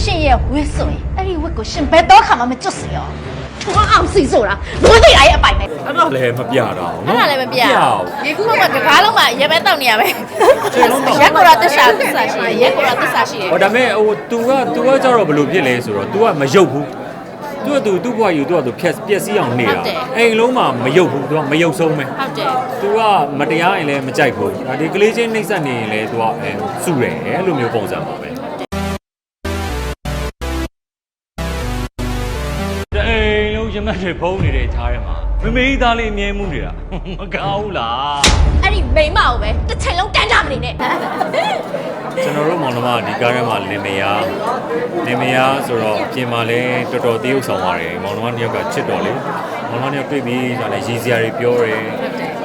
ရှင်ရဲ့ဝစ်ဆိုရင်အဲ့ဒီဝစ်ကိုရှင်ဘယ်တော့ခါမှမကျွတ်စေရောထွန်းအောင်စီဆိုတာလို့သိရရဲ့အပိုင်ပဲ အဲ့ဒါလည်းမပြတာဘူး အဲ့ဒါလည်းမပြ ဘူး ရေကူးကတကားလုံးမှာရေပဲတောက်နေရပဲ ခြေလုံးတောက် ရက်ကိုရသစ္စာသစ္စာရှိတယ်ရက်ကိုရသစ္စာရှိတယ် ဟောဒါပေမဲ့ဟို तू က तू ကကြတော့ဘယ်လိုဖြစ်လဲဆိုတော့ तू ကမယုတ်ဘူးသူကသူသူ့ဘွားယူသူကသူဖြက်ပျက်စီးအောင်နေတာအိမ်လုံးမှာမယုတ်ဘူးသူကမယုတ်ဆုံးပဲ ဟုတ်တယ် သူကမတရားရင်လည်းမကြိုက်ဘူးဒါဒီကလေးချင်းနှိမ့်ဆက်နေရင်လည်းသူကအဲစုတယ်အဲ့လိုမျိုးပုံစံပါပဲ အိမ်လုံးရမတ်တွေဖုံးနေတဲ့ထားထဲမှာမမေးသားလေးအမြဲမှုနေတာမကောင်းဘူးလားအဲ့ဒီမိန်းမကိုပဲတစ်ချိန်လုံးတန်းကြမနေနဲ့ကျွန်တော်တို့မောင်နှမဒီကားထဲမှာလင်မယားလင်မယားဆိုတော့ပြင်မာလဲတော်တော်တရုပ်ဆောင်ပါတယ်မောင်နှမတစ်ယောက်ကချစ်တော်လေမောင်နှမတစ်ယောက်တွေ့ပြီးဆိုတော့လည်းရည်စရာတွေပြောတယ်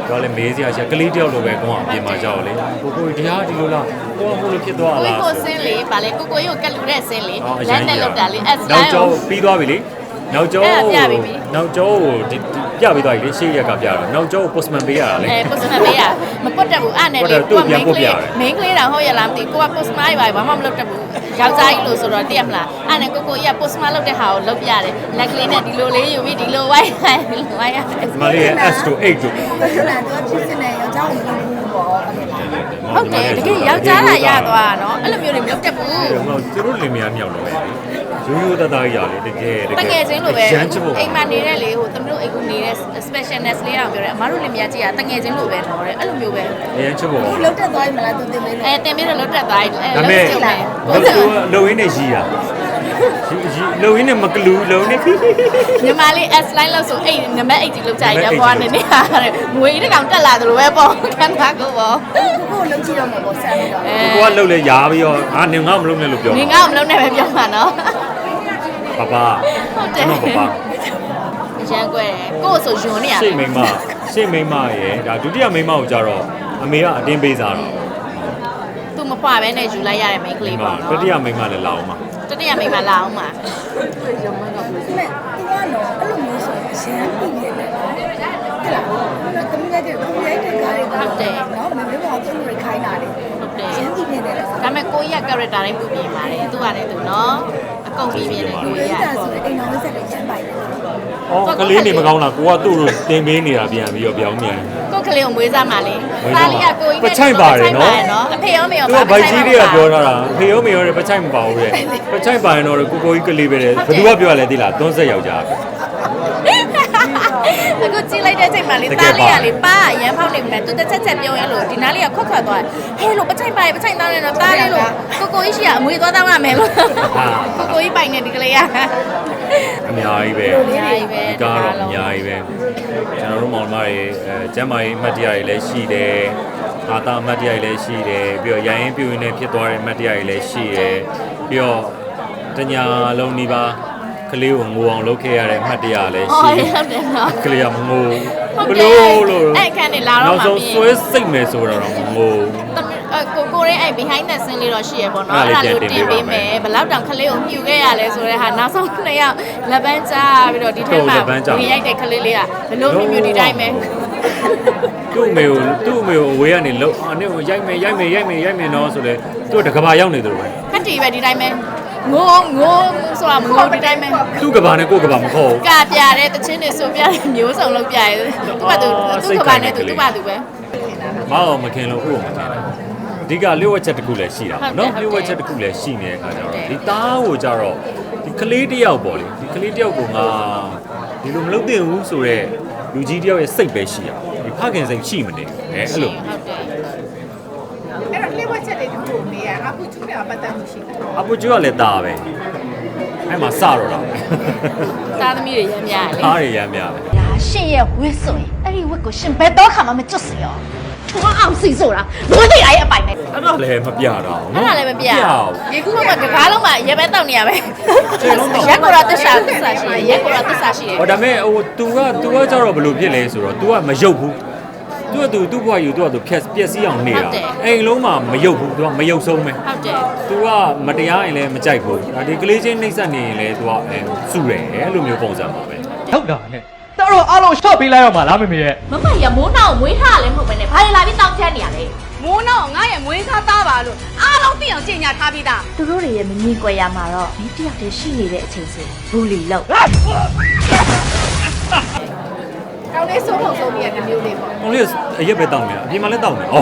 ပြောလဲမေးစရာချက်ကလေးတစ်ယောက်လိုပဲကောင်းအောင်ပြင်မာကြောက်လေကိုကိုတရားဒီလိုလားကိုကဘို့လို့ဖြစ်သွားကိုလားကိုစင်းလေးဗာလေကိုကိုကြီးကိုကတ်လူတဲ့စင်းလေးအော်အလရင်မ်းနဲ့လောက်တာလေးအက်စနောလိုက်င်းကျောကိုပြီးသွားပြီလေ နောက်ကျောအဲ့ဒါပြပြီပြီ နောက်ကျောကိုဒီဒီပြပြီးသွားပြီလေရှေ့ရက်ကပြတော့နောက်ကျောကို postman ပေးရတာလေ အဲပို့စမပေးရမပုတ်တတ်ဘူးအဲ့နဲ့လေပုတ်တယ်သူ့ပြန်ပုတ်ပြရတယ်မင်းကလေးတော့ဟုတ်ရလားမသိဘူးကိုကပို့စမရေးပါဘာမှမလုပ်တတ်ဘူးယောက်ျားကြီးလို့ဆိုတော့တည့်ရမလားအဲ့နဲ့ကိုကိုကြီးကပို့စမလုပ်တဲ့ဟာကိုလုပ်ပြတယ်လက်ကလေးနဲ့ဒီလိုလေးယူပြီးဒီလိုဝိုင်းဒီလိုဝိုင်းရတယ်ဒီမလေးရဲ့ S to 8တို့ဆိုတော့သူဖြစ်စနေရောကြောင်းမလုပ်ဘူးပေါ့ဟုတ်တယ်တကယ်ယောက်ျားလာရသွားတာနော်အဲ့လိုမျိုးတွေမလုပ်တတ်ဘူးဟိုသူတို့လင်မယားမြောက်လို့ပဲလေ ရိုးရိုးသားသားကြီးရလေတကယ်တကယ်တကယ်ချင်းလိုပဲရမ်းချစ်ဖို့အိမ်မှာနေတဲ့လေဟိုသမီးတို့အိမ်ကူနေတဲ့ specialness လေးတော့ပြောတယ်အမတို့လည်းမရကြည့်ရတကယ်ချင်းလိုပဲတော့တယ်အဲ့လိုမျိုးပဲရမ်းချစ်ဖို့သူလုံးတက်သွားပြီမလားသူတင်မေးလို့အဲတင်ပြီးတော့လွတ်တက်သွားတယ်အဲဒါလွပေတ်မဲ့ကြည့်မယ်လို့သူလုံရင်းနဲ့ရီးတာရီးလုံရင်းနဲ့မကလူလုံနေပြီညီမလေး S line လို့ဆိုအဲ့နံပါတ်8ကြီးလောက်ကြိုက်တယ်ဘွားနေနေဟာတဲ့ငွေတစ်ကောင်တက်လာသလိုပဲပေါ့ခန္ဓာကိုယ်ပေါ့ကိုကိုလုံးကြည့်တော့မှာပေါ့ဆန်ပြီးတော့အဲကိုကလှုပ်လဲရားပြီးတော့ငါနေငါမလုပ်နဲ့လို့ပြောနေငါ့ကိုမလုံးနဲ့ပဲပြောမှာနော် ပါပါဟုတ်တယ်ကျွန်တော်ပါပါအရန်ကွဲတယ်ကိုယ့်ဆိုယွန်နေရရှေ့မိန်းမရှေ့မိန်းမရဲ့ဒါဒုတိယမိန်းမကိုကြတော့အမေကအတင်းပေးစားတော့သူမဖွာပဲနဲ့ယူလိုက်ရတဲ့မိန်းကလေးပေါ့တနော်တိယမိန်းမလည်းလာအောင်ပါတတိယမိန်းမလာအောင်ပါဒါပေမဲ့သူကတော့အဲ့လိုမျိုးဆိုရင်ရှင်းပြီးနေတယ်ဟုတ်လားတမီးရဲ့ကိုရိုက်တဲ့ကားတွေနော်မမေဘောကသူ့ရခိုင်းတာလေဟုတ်တယ်ရှင်းပြီးနေတယ်ဒါပေမဲ့ကိုကြီးက character တိုင်းပူပြင်ပါတယ်သူကလည်းသူနော်အ ကုန်ပြင်းပြင်းနဲ့ကိုကိုကြီးရိုကက်တာဆိုရင်အိမ်တော်လေးဆက်ပြီးရှင်းပိုင်တယ်။အော်ကလေးနေမကောင်းလားကိုကသူ့ကိုတင်ပေးနေတာပြန်ပြီးတော့ပြောင်းမြန်ကိုကလေးကိုမွေးစားမှလေမွေးစားသားမှာလေးကကိုကြီးပချိုက်ပါတယ်နော်အဖေရောမေရော။သူကဗိုက်ကြီးတွေကပြောထားတာဖေရောမေရောတွေပချိုက်မပါဘူးတဲ့။ပချိုက်ပါရင်တော့ကိုကိုကြီးကလေးပဲတဲ့။ဘယ်သူကပြောရလဲသိလား။သွန်းဆက်ယောက်ျားပဲ အခုကြည့်လိုက်တဲ့အချိန်မှာလေတကယ်သားလေးကပါလေပါအရန်ဖောက်နေပြီသူတစ်ချက်ချက်ပြောရင်လို့ဒီနားလေးကခွက်ခွက်သွားဟဲလို့ပချိုက်ပါရေပချိုက်သားနေတော့သားလေးလို့ကိုကိုကြီးရှိကအမွေသွားတောင်းရမယ်လို့ကိုကိုကြီးပိုင်နေဒီကလေးက။အများကြီးပဲအများကြီးပဲဒီကားတော့အများကြီးပဲ။ကျွန်တော်တို့မောင်နှမတွေအဲကျမ်းမာရေးအမှတ်တရတွေလည်းရှိတယ်။အာသာအမှတ်တရတွေလည်းရှိတယ်။ပြီးတော့ရိုင်းရင်ပြူရင်လည်းဖြစ်သွားတဲ့အမှတ်တရတွေလည်းရှိတယ်။ပြီးတော့တညာလုံးဒီပါ ကလေးကိုငိုအောင်လုပ်ခဲ့ရတဲ့အမှတ်တရလည်းရှိအော်တယ်ဟုတ်တယ်နော်ကလေးကမငိုဟုတ်ဘတယ်လို့လို့အဲ့ခန်းနေလာတော့နောက်မှဆုံးပြီးဆွဲစိတ်မယ်ဆိုတော့မငိုသမီးအကိုကိုရဲ့အဲ့ behind the scene လေးတော့ရှိရပေါ့နော်အဲ့အဲ့ဒါဒါလေးလေးတင်တင်ပေးပေးပါမယ်မယ်ဘယ်လောက်တောင်ခလေးကိုမြူခဲ့ရလဲဆိုတဲ့ဟာနောက်ဆုံးနှစ်ယောက်လက်ပန်းချပြီးတော့ဒီထက်မှဝင်ရိုက်တဲ့ခလေးလေးကဘယ်လိုမြူမြူဒီတိုင်းပဲသူ့အမေကိုသူ့အမေကိုအဝေးကနေလှုပ်အာနေကိုရိုက်မယ်ရိုက်မယ်ရိုက်မယ်ရိုက်မယ်နော်ဆိုလေသူကတကဘာရောက်နေတယ်လို့ပဲခက်တီပဲဒီတိုင်းပဲ ငိုငိုဆိုတာမငိုဒီတိုင်းပဲသူ့ကဘာနဲ့ကိုယ့်ကဘာမခေါ်ဘူး ကပြတဲ့တချင်းတွေဆိုပြတဲ့မျိုးစုံလုပ်ပြရဲသူကသူသူကဘာနဲ့သူသူကသူပဲ မအောင်မခင်လို့ဥ့ကိုမခင်ဘူးအဓိကလျှို့ဝှက်ချက်တစ်ခုလည်းရှိတာပေါ့နော်ဟုတ်တယ်လျှို့ဝှက်ချက်တစ်ခုလည်းရှိနေတဲ့အခါကျဟုတ်တယ်တော့ဒီသားကိုကြတော့ဒီကလေးတစ်ယောက်ပေါ့လေဒီကလေးတစ်ယောက်ကငါဒီလိုမလုပ်သင့်ဘူးဆိုတော့လူကြီးတစ်ယောက်ရဲ့စိတ်ပဲရှိရဒီဖခင်စိတ်ရှိမနေဘူးအဲအဲ့လို ဟုတ်တယ် အဲ့တော့လက်ဝက်ချက်လေးတစ်ခုနေရအခုကျူးနေတာပတ်သက်မှုရှိတယ် အပူကျွကလည်းသားပဲအဲ့မှာစတော့တာ သားသမီးတွေရမ်းများလေ သားတွေရမ်းများတယ် ဒါရှင်ရဲ့ဝစ်ဆိုရင်အဲ့ဒီဝစ်ကိုရှင်ဘယ်တော့ခါမှမကျွတ်စေရောထွန်းအောင်စီဆိုတာလို့သိရရဲ့အပိုင်ပဲ အဲ့ဒါလည်းမပြတာဘူး အဲ့ဒါလည်းမပြ ဘူး ရေကူးကတကားလုံးမှာရေပဲတောက်နေရပဲ ခြေလုံးတောက် ရက်ကိုရသစ္စာသစ္စာရှိတယ်ရက်ကိုရသစ္စာရှိတယ် ဟောဒါပေမဲ့ဟို तू က तू ကကြတော့ဘယ်လိုဖြစ်လဲဆိုတော့ तू ကမယုတ်ဘူး သူ့အတူသူ့ဘဝယူသူ့အတူဖြက်ပျက်စီးအောင်နေတာအိမ်လုံးမှာမယုတ်ဘူးသူကမယုတ်ဆုံးပဲဟုတ်တယ်သူကမတရားရင်လည်းမကြိုက်ဘူးဒါဒီကလေးချင်းနှိမ့်ဆက်နေရင်လည်းသူကအဲစုတယ်အဲ့လိုမျိုးပုံစံပါပဲဟုတ်တာနဲ့တော်တော်အားလုံးရှော့ပေးလိုက်ရမှာလားမမေရဲ့မမရမိုးနောက်မွေးထားလည်းမဟုတ်ပဲနဲ့ဘာလဲလာပြီးတောင်းချမ်းနေရလဲမိုးနောက်ငါရဲ့မွေးစားသားပါလို့အားလုံးသိအောင်ကြင်ညာထားပြီးသားသူတို့တွေရဲ့မငြိကွယ်ရမှာတော့မင်းတယောက်တည်းရှိနေတဲ့အချိန်ဆိုဘူလီလောက် ကောင်းလေးစိုးဖို့စိုးပြီးရတဲ့မျိုးလေးပေါ့။ကိုလေးအရက်ပဲတောက်နေတာအပြင်မှာလည်းတောက်နေ။ဩ။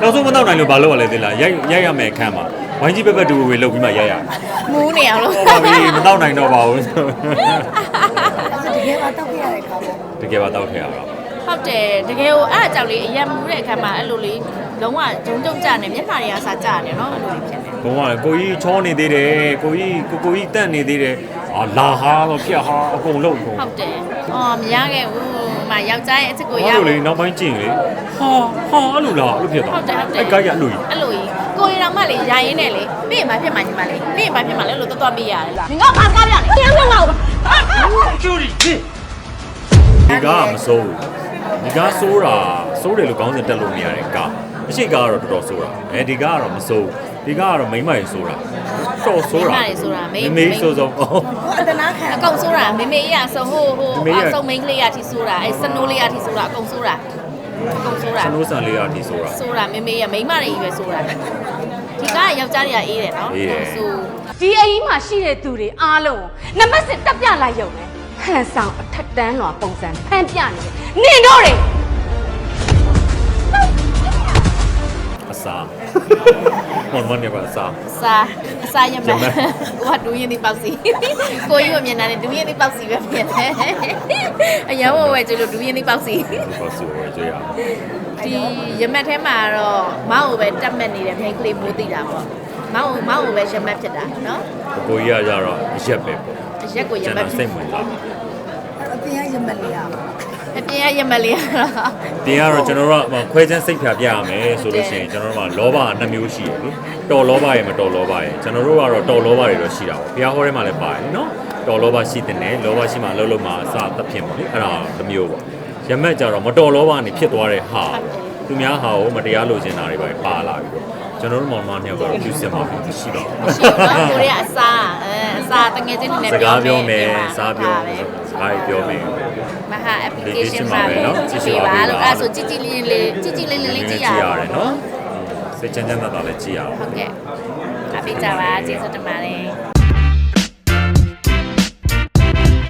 နောက်ဆုံးမတောက်နိုင်လို့ဘာလုပ်ရလဲသိလား။ရိုက်ရိုက်ရမယ်အခန်းမှာဝိုင်းကြီးပက်ပက်တူဝေလုပ်ပြီးမှရိုက်ရတယ်မူးနေအောင်လို့။ဟုတ်ပါပြီမတောက်နိုင်တော့ပါဘူးအဲ့ဒါတကယ်ပါတောက်ခဲ့ရတဲ့ခါပေါ့။တကယ်ပါတောက်ထည့်ရတော့ဟုတ်တယ်တကယ်ကိုအဲ့အကြောက်လေးအရက်မူးတဲ့အခါမှာအဲ့လိုလေးလုံးဝဂျုံဂျုံကြနေမျက်နှာတွေကစားကြတယ်နော်အဲ့လိုလေးဖြစ်နေ။ဘုံကလည်းကိုကြီးချောနေသေးတယ်။ကိုကြီးကိုကိုကြီးတန့်နေသေးတယ်။ အာလာဟာတော့ပြက်ဟာအကုန်လုံးအကုန်ဟုတ်တယ်အော်မရခဲ့ဘူးမယောက်ျားရဲ့အစ်စ်ကိုရဘာအောင်လို့လဲနောက်ပိုင်းကြည့်ရင်လေဟာဟာအဲ့လိုလားအဲ့လိုဖြစ်သွားဟုတ်တယ်ဟုတ်တယ်အဲ့ကိုင်းရအဲ့လိုကြီး အဲ့လိုကြီးကိုရီတော်မလေးရိုင်းရင်းနဲ့လေပြီးရင်မဖြစ်မှညီမလေးပြီးရင်မဖြစ်မှလည်းလို့တော်တော်ပြရတယ်မင်းကဘာကားပြလဲတရားဝင်လောက်ဒီကားကမစိုးဘူးဒီကားစိုးတာစိုးတယ်လို့ကောင်းစင်တက်လို့မရတဲ့ကားအရှိကားကတော့တော်တော်စိုးတာအဲဒီကားကတော့မစိုးဘူးဒီကားကတော့မိမ့်မိုင်စိုးတာတော်စိုးတာမိန်းမတွေဆိုတာမိန်းမေးစိုးဆုံးအော်ဟိုအ တနာခံအကုန်ဆိုတာမေမေကြီးကဆုံးဟိုဟိုမေမေကြီးကအဆုံးမိန်းကလေးရထိဆိုတာအဲစနိုးလေးရထိဆိုတာအကုန်ဆိုတာအကုန်ဆိုတာစနိုးဆန်လေးရာဒီစိုးတာ ဆိုတာမေမေကြီးကမိန်းမတွေကြီးပဲဆိုတာဒီကယောက်ျားတွေကအေးတယ်နော်အေးတယ် ဆိုဒီအိမ်မှာရှိတဲ့သူတွေအားလုံးနမစစ်တက်ပြလိုက်ရုံနဲ့ဟန်ဆောင်အထက်တန်းလွာပုံစံဖန်ပြနေတယ်နင်တို့တွေအစာ ဟောမနေပါအစာအစာအစာရမရမကိုကဒူးရင်ဒီပေါက်စီကိုကြီးကမြင်တာနဲ့ဒူးရင်ဒီပေါက်စီပဲမြင်တယ်အရန်ဝဝဲကျလို့ဒူးရင်ဒီပေါက်စီဒီပေါ်စီဝဲကြရအောင်ဒီရမက်ထဲမှာတော့မောင်ကိုပဲတက်မှတ်နေတဲ့မိန်းကလေးမိုးသိတာပေါ့မောင်ကိုမောင်ကိုပဲရမက်ဖြစ်တာနော်ကိုကြီးကကြတော့အရက်ပဲပေါ့အရက်ကိုရကျွန်မက်တော်ဖြစိစ်တ်ဝင်စားအပြင်ရရမလေးရ အပြင်ကရမက်လေးကတော့တင်ကတော့ကျွန်တော်တို့ကခွဲချမ်းစိတ်ဖြာပြရမယ်ဆိုလို့ရှိရင်ကျွန်တော်တို့ကလောဘနှစ်မျိုးရှိတယ်လေတော်လောဘရဲ့မတော်လောဘရဲ့ကျွန်တော်တို့ကတော့တော်လောဘတွေတော့ရှိတာပေါ့ဘုရားဟောထဲမှာလည်းပါတယ်နော်တော်လောဘရှိတဲ့နဲ့လောဘရှိမှအလုံးလုံးမှာအစသဖြင့်ပေါ့လေအဲ့ဒါတစ်မျိုးပေါ့ရမက်ကြတော့မတော်လောဘနေဖြစ်သွားတဲ့ဟာသူများဟာကိုမတရားလိုချင်တာတွေပဲပါလာပြီးတော့ကျွန်တော်တို့မောင်မနှစ်ယောက်ကတော့ပြုစင်ပါဘူးမရှိတော့ဘူးရှိတော့ကိုရီးယားအစားအဲအစားတငယ်ချင်းတွေနဲ့စကားပြောမယ်ပြင်မှာစားပြောပါမယ် ပဲစကားပြောမယ်မဟာ application application မှာပါပဲပဲနော်ကြည့်ပြပါလို့အဲ့ဒါဆိုကြည့်ကြည့်လေးလေးကြည့်ကြည့်လေးလေးလေးကြည့်ရအောင်တယ်နော်စိတ်ချမ်းချမ်းသာသာလည်းကြည့်ရအောင်ဟုတ်ကဲ့အပိကြပါကျေးဇူးတင်ပါတယ်